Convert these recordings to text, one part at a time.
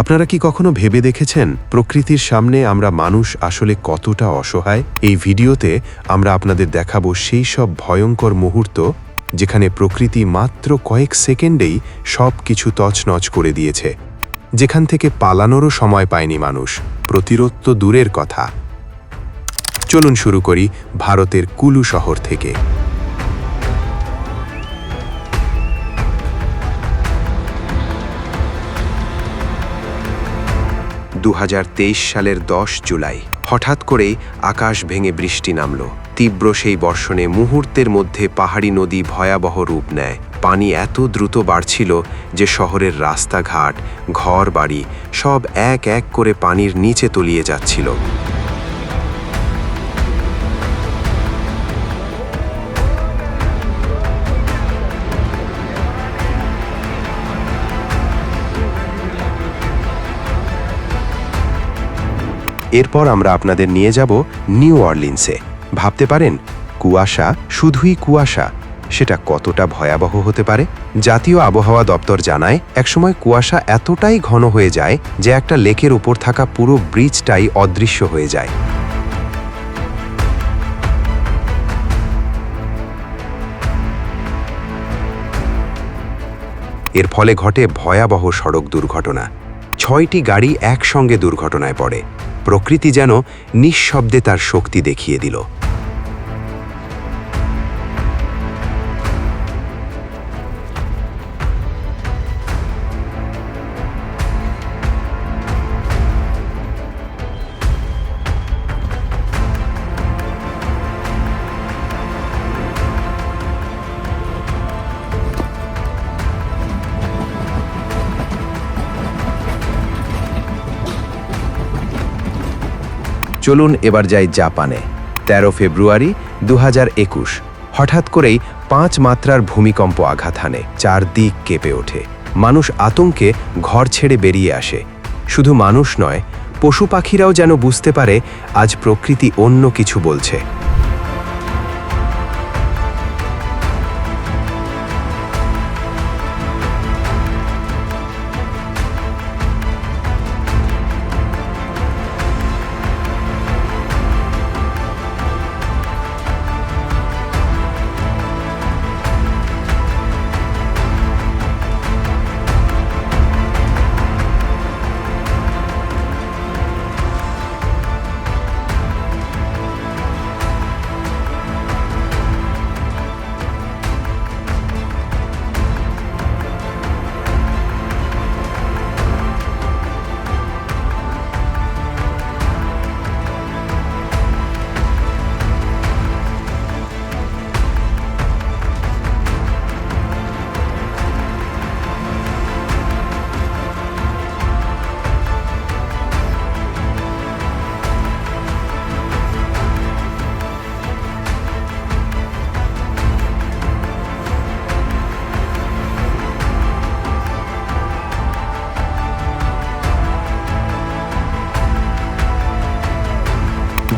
আপনারা কি কখনো ভেবে দেখেছেন প্রকৃতির সামনে আমরা মানুষ আসলে কতটা অসহায়? এই ভিডিওতে আমরা আপনাদের দেখাবো সেই সব ভয়ঙ্কর মুহূর্ত যেখানে প্রকৃতি মাত্র কয়েক সেকেন্ডেই সব কিছু তছনছ করে দিয়েছে। যেখান থেকে পালানোরও সময় পায়নি মানুষ। প্রতিরোধ তো দূরের কথা। চলুন শুরু করি ভারতের কুলু শহর থেকে। দু হাজার তেইশ সালের দশ জুলাই। হঠাৎ করেই আকাশ ভেঙে বৃষ্টি নামল। তীব্র সেই বর্ষণে মুহূর্তের মধ্যে পাহাড়ি নদী ভয়াবহ রূপ নেয়। পানি এত দ্রুত বাড়ছিল যে শহরের রাস্তাঘাট ঘর বাড়ি সব এক এক করে পানির নিচে তলিয়ে যাচ্ছিল। এরপর আমরা আপনাদের নিয়ে যাব নিউ অর্লিন্সে। ভাবতে পারেন, কুয়াশা শুধুই কুয়াশা, সেটা কতটা ভয়াবহ হতে পারে? জাতীয় আবহাওয়া দপ্তর জানায়, একসময় কুয়াশা এতটাই ঘন হয়ে যায় যে একটা লেকের উপর থাকা পুরো ব্রিজটাই অদৃশ্য হয়ে যায়। এর ফলে ঘটে ভয়াবহ সড়ক দুর্ঘটনা। ছয়টি গাড়ি একসঙ্গে দুর্ঘটনায় পড়ে। প্রকৃতি যেন নিঃশব্দে তার শক্তি দেখিয়ে দিল। চলুন এবার যাই জাপানে। ১৩ ফেব্রুয়ারি দু হাজার একুশ, হঠাৎ করেই পাঁচ মাত্রার ভূমিকম্প আঘাত হানে, চারদিক কেঁপে ওঠে। মানুষ আতঙ্কে ঘর ছেড়ে বেরিয়ে আসে। শুধু মানুষ নয়, পশু পাখিরাও যেন বুঝতে পারে, আজ প্রকৃতি অন্য কিছু বলছে।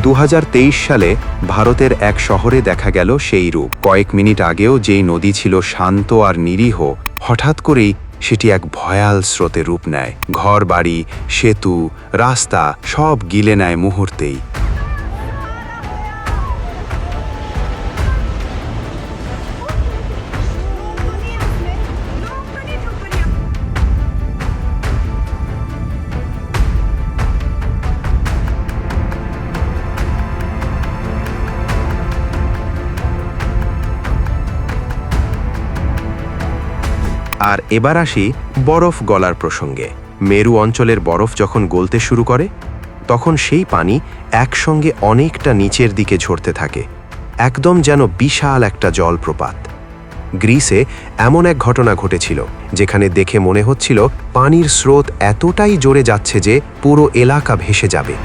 দু হাজার তেইশ সালে ভারতের এক শহরে দেখা গেল সেই রূপ। কয়েক মিনিট আগেও যেই নদী ছিল শান্ত আর নিরীহ, হঠাৎ করেই সেটি এক ভয়াল স্রোতে রূপ নেয়। ঘর বাড়ি সেতু, রাস্তা সব গিলে নেয় মুহূর্তেই। আর এবার আসি বরফ গলার প্রসঙ্গে। মেরু অঞ্চলের বরফ যখন গলতে শুরু করে, তখন সেই পানি একসঙ্গে অনেকটা নিচের দিকে ঝরতে থাকে, একদম যেন বিশাল একটা জলপ্রপাত। গ্রিসে এমন এক ঘটনা ঘটেছিল, যেখানে দেখে মনে হচ্ছিল পানির স্রোত এতটাই জোরে যাচ্ছে যে পুরো এলাকা ভেসে যাবে।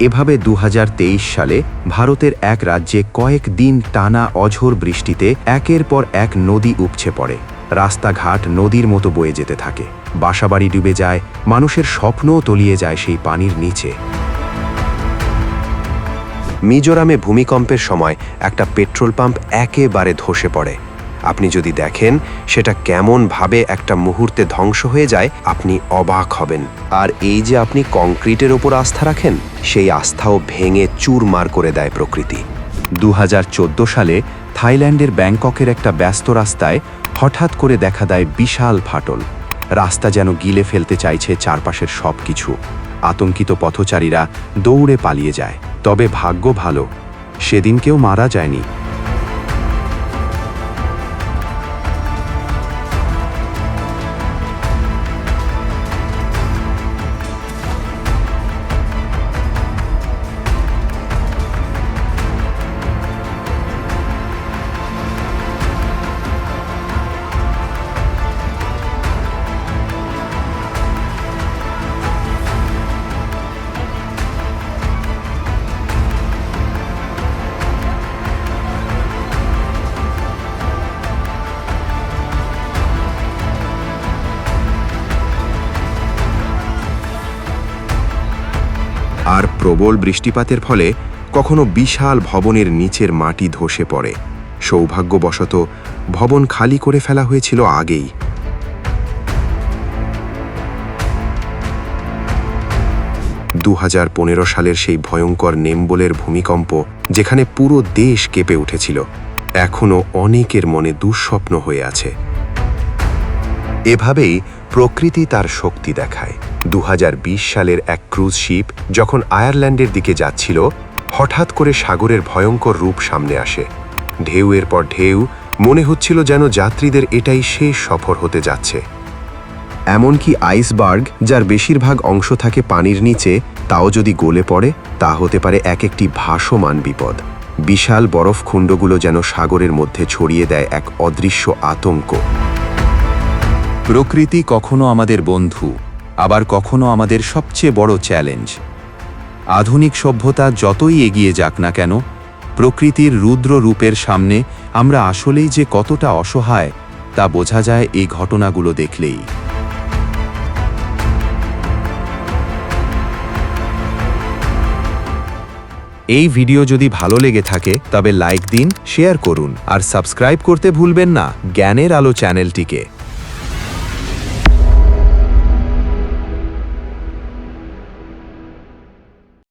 এভাবে দু হাজার তেইশ সালে ভারতের এক রাজ্যে কয়েক দিন টানা অঝোর বৃষ্টিতে একের পর এক নদী উপছে পড়ে। রাস্তাঘাট নদীর মতো বয়ে যেতে থাকে। বাসাবাড়ি ডুবে যায়, মানুষের স্বপ্নও তলিয়ে যায় সেই পানির নিচে। মিজোরামে ভূমিকম্পের সময় একটা পেট্রোল পাম্প একেবারে ধসে পড়ে। আপনি যদি দেখেন, সেটা কেমনভাবে একটা মুহূর্তে ধ্বংস হয়ে যায়, আপনি অবাক হবেন। আর এই যে আপনি কংক্রিটের ওপর আস্থা রাখেন, সেই আস্থাও ভেঙে চুরমার করে দেয় প্রকৃতি। দু হাজার চোদ্দ সালে থাইল্যান্ডের ব্যাংককের একটা ব্যস্ত রাস্তায় হঠাৎ করে দেখা দেয় বিশাল ফাটল। রাস্তা যেন গিলে ফেলতে চাইছে চারপাশের সব কিছু আতঙ্কিত পথচারীরা দৌড়ে পালিয়ে যায়। তবে ভাগ্য ভালো, সেদিন কেউ মারা যায়নি। আর প্রবল বৃষ্টিপাতের ফলে কখনো বিশাল ভবনের নিচের মাটি ধসে পড়ে। সৌভাগ্যবশত ভবন খালি করে ফেলা হয়েছিল আগেই। দু হাজার পনেরো সালের সেই ভয়ঙ্কর নেম্বলের ভূমিকম্প, যেখানে পুরো দেশ কেঁপে উঠেছিল এখনও অনেকের মনে দুঃস্বপ্ন হয়ে আছে। এভাবেই প্রকৃতি তার শক্তি দেখায়। দু হাজার বিশ সালের এক ক্রুজ শিপ যখন আয়ারল্যান্ডের দিকে যাচ্ছিল, হঠাৎ করে সাগরের ভয়ঙ্কর রূপ সামনে আসে। ঢেউয়ের পর ঢেউ, মনে হচ্ছিল যেন যাত্রীদের এটাই শেষ সফর হতে যাচ্ছে। এমনকি আইসবার্গ, যার বেশিরভাগ অংশ থাকে পানির নিচে, তাও যদি গলে পড়ে, তা হতে পারে এক একটি ভাসমান বিপদ। বিশাল বরফখুণ্ডগুলো যেন সাগরের মধ্যে ছড়িয়ে দেয় এক অদৃশ্য আতঙ্ক। প্রকৃতি কখনো আমাদের বন্ধু আবার কখনো আমাদের সবচেয়ে বড় চ্যালেঞ্জ। আধুনিক সভ্যতা যতই এগিয়ে যাক না কেন, প্রকৃতির রুদ্র রূপের সামনে আমরা আসলেই যে কতটা অসহায়, তা বোঝা যায় এই ঘটনাগুলো দেখলেই। এই ভিডিও যদি ভালো লেগে থাকে, তবে লাইক দিন, শেয়ার করুন, আর সাবস্ক্রাইব করতে ভুলবেন না, জ্ঞানের আলো চ্যানেলটিকে।